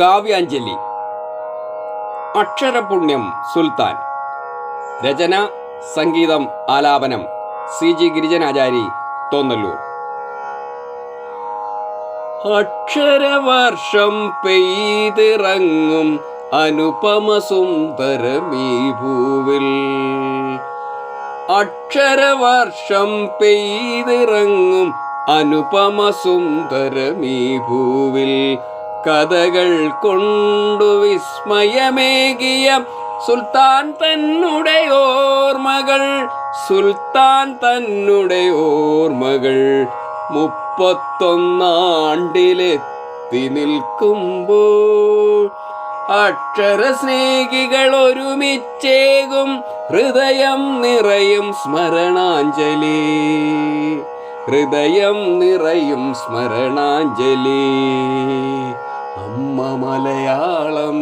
കാവ്യാഞ്ജലി. അക്ഷരപുണ്യം സുൽത്താൻ. രചന സംഗീതം ആലാപനം. C G Girijanachari Thonnalloor. അക്ഷരവർഷം പെയ്തിറങ്ങും അനുപമ സുന്ദരമീ ഭൂവിൽ അക്ഷരവർഷം പെയ്തിറങ്ങും അനുപമ സുന്ദരമീ ഭൂവിൽ കഥകൾ കൊണ്ടു വിസ്മയമേകിയ സുൽത്താൻ തന്നുടെ ഓർമ്മകൾ സുൽത്താൻ തന്നുടെ ഓർമ്മകൾ മുപ്പത്തൊന്നാണ്ടിലെത്തി നിൽക്കുമ്പോൾ അക്ഷര സ്നേഹികൾ ഒരുമിച്ചേകും ഹൃദയം നിറയും സ്മരണാഞ്ജലി. ഹൃദയം നിറയും സ്മരണാഞ്ജലി. അമ്മ മലയാളം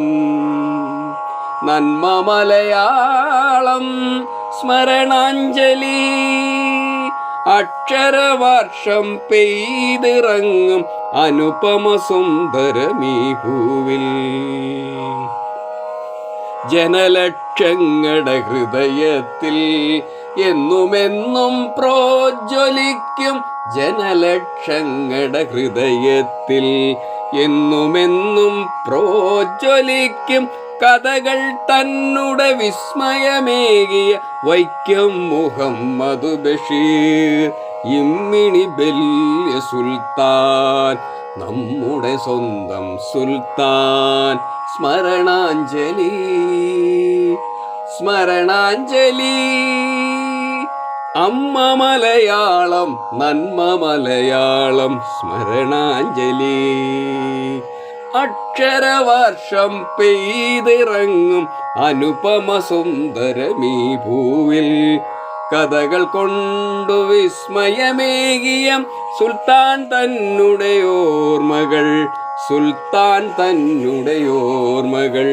നന്മ മലയാളം സ്മരണാഞ്ജലി. അക്ഷരവർഷം പെയ്തിറങ്ങും അനുപമ സുന്ദരമീ ഭൂവിൽ ജനലക്ഷങ്ങളുടെ ഹൃദയത്തിൽ എന്നുമെന്നും പ്രോജ്വലിക്കും ജനലക്ഷങ്ങളുടെ ഹൃദയത്തിൽ എന്നുമെന്നും പ്രോജ്വലിക്കും കഥകൾ തന്നുടെ വിസ്മയമേകിയ വൈക്കം മുഹമ്മദ് ബഷീർ. ഇമ്മിണി ബല്യ സുൽത്താൻ നമ്മുടെ സ്വന്തം സുൽത്താൻ. സ്മരണാഞ്ജലി സ്മരണാഞ്ജലി. അമ്മ മലയാളം നന്മ മലയാളം സ്മരണാഞ്ജലി. അക്ഷരവർഷം പെയ്തിറങ്ങും അനുപമ സുന്ദരമീ ഭൂവിൽ കഥകൾ കൊണ്ടു വിസ്മയമേകിയ സുൽത്താൻ തന്നുടെ ഓർമ്മകൾ സുൽത്താൻ തന്നുടെ ഓർമ്മകൾ.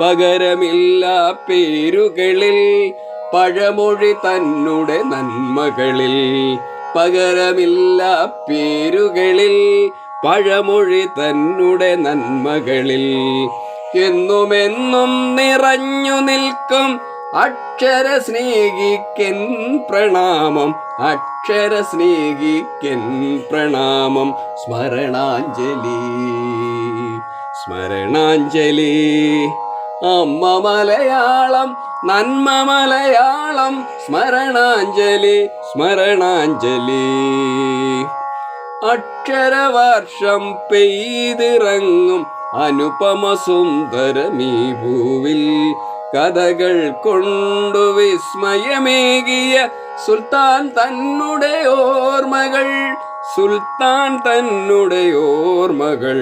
പകരമില്ല പേരുകളിൽ പഴമൊഴി തന്നുടെ നന്മകളിൽ. പകരമില്ല പേരുകളിൽ പഴമൊഴി തന്നുടെ നന്മകളിൽ. എന്നുമെന്നും നിറഞ്ഞു നിൽക്കും അക്ഷര സ്നേഹിക്കൻ പ്രണാമം അക്ഷര സ്നേഹിക്കൻ പ്രണാമം. സ്മരണാഞ്ജലി സ്മരണാഞ്ജലി. അമ്മ മലയാളം നന്മ മലയാളം സ്മരണാഞ്ജലി സ്മരണാഞ്ജലി. അക്ഷരവർഷം പെയ്തിറങ്ങും. അനുപമ സുന്ദരമീ ഭൂവിൽ കഥകൾ കൊണ്ടു വിസ്മയമേകിയ സുൽത്താൻ തന്നുടെ ഓർമ്മകൾ സുൽത്താൻ തന്നുടെ ഓർമ്മകൾ.